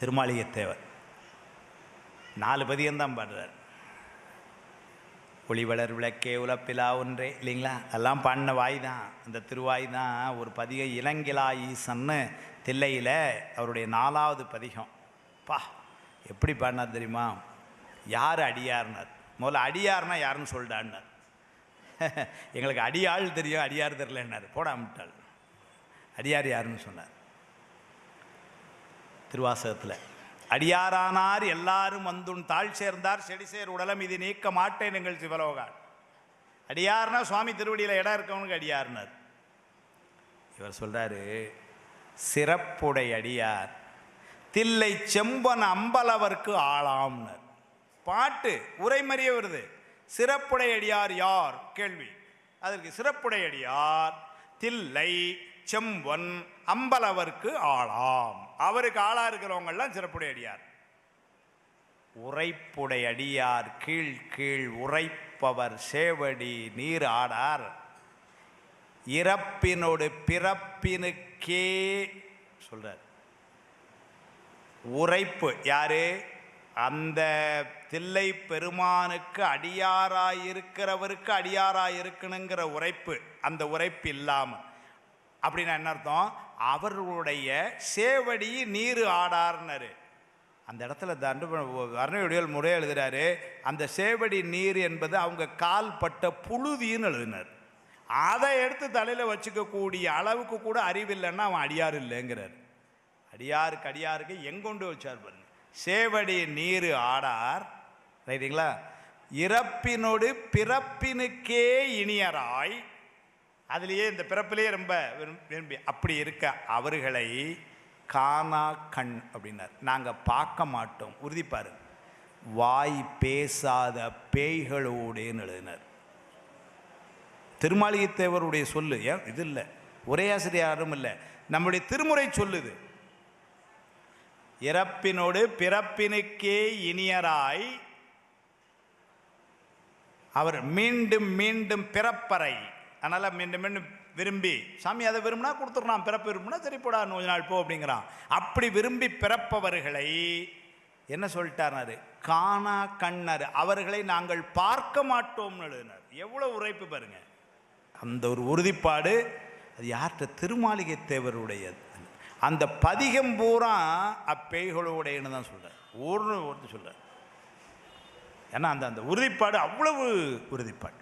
திருமாளிகைத்தேவர் நாலு பதியம்தான் பாடுறார். ஒளிவளர் விளக்கே உலப்பிலா ஒன்றே இல்லைங்களா? அதெல்லாம் பாடின வாய் தான். அந்த திருவாய் தான் ஒரு பதிகம் இளங்கிலா ஈசன்னு தில்லையில் அவருடைய நாலாவது பதிகம். பா எப்படி பாடினார் தெரியுமா? யார் அடியார்னார்? முதல்ல அடியார்னா யாருன்னு சொல்லிட்டான்னார் எங்களுக்கு அடியாள் தெரியும் அடியார் தெரிலன்னார் போடாமட்டாள் அடியார் யாருன்னு சொன்னார். திருவாசகத்தில். அடியாரானார் எல்லாரும் வந்துன் தாழ் சேர்ந்தார் செடிசேர் உடலம் இது நீக்க மாட்டேன் எங்கள் சிவலோகான். அடியார்னா சுவாமி திருவடியில் இடம் இருக்கவனுக்கு அடியார்னார். இவர் சொல்கிறாரு சிறப்புடை அடியார் தில்லை செம்பன் அம்பலவர்க்கு ஆளாம்னர். பாட்டு உரைமறிய வருது. சிறப்புடை அடியார் யார்? கேள்வி. அதற்கு சிறப்புடை அடியார் தில்லை செம்பன் அம்பலவர்க்கு ஆளாம். அவருக்கு ஆளா இருக்கிறவங்கெல்லாம் சிறப்புடைய அடியார் உரைப்புடை அடியார் கீழ் கீழ் உரைப்பவர் சேவடி நீர் ஆடார். இறப்பினோடு பிறப்பினுக்கே சொல்றார். உரைப்பு யாரு? அந்த தில்லை பெருமானுக்கு அடியாராயிருக்கிறவருக்கு அடியாராயிருக்கணுங்கிற உரைப்பு அந்த உரைப்பு இல்லாமல். அப்படின்னா என்ன அர்த்தம்? அவர்களுடைய சேவடி நீர் ஆடார்னாரு. அந்த இடத்துல தண்டு வர்ணவிடியல் முறை எழுதுகிறாரு அந்த சேவடி நீர் என்பது அவங்க கால் பட்ட புழுதின்னு எழுதினார். அதை எடுத்து தலையில் வச்சுக்கக்கூடிய அளவுக்கு கூட அறிவில்லைன்னா அவன் அடியார் இல்லைங்கிறார். அடியாருக்கு அடியாருக்கு எங்கொண்டு வச்சார் பாருங்க. சேவடி நீர் ஆடார் ரைட்டுங்களா இறப்பினோடு பிறப்பினுக்கே இனியராய் அதுலேயே இந்த பிறப்பிலேயே ரொம்ப விரும்பி அப்படி இருக்க அவர்களை காணா கண் அப்படின்னார். நாங்கள் பார்க்க மாட்டோம். உறுதிப்பாரு வாய் பேசாத பேய்களோடேன்னு எழுதினார். திருமாளிகைத்தேவருடைய சொல்லு ஏன்? இது இல்லை. ஒரே ஆசிரியரும் இல்லை. நம்முடைய திருமுறை சொல்லுது. இறப்பினோடு பிறப்பினுக்கே இனியராய் அவர் மீண்டும் மீண்டும் பிறப்பறை. அதனால் மீண்டும் மீண்டும் விரும்பி சாமி அதை விரும்பினா கொடுத்துட்றான் பிறப்பு விரும்பினா சரி போடா கொஞ்ச நாள் போ அப்படிங்கிறான். அப்படி விரும்பி பிறப்பவர்களை என்ன சொல்லிட்டார்னாரு காணா கண்ணர். அவர்களை நாங்கள் பார்க்க மாட்டோம்னு எழுதினார். எவ்வளோ உரைப்பு பாருங்க. அந்த ஒரு உறுதிப்பாடு அது யார்கிட்ட? திருமாளிகை தேவருடையது. அந்த பதிகம் பூரா அப்பேய்களுடையன்னு தான் சொல்கிறார் ஊர்னு ஒருத்தர் சொல்கிறார் ஏன்னா அந்த அந்த உறுதிப்பாடு அவ்வளவு உறுதிப்பாடு.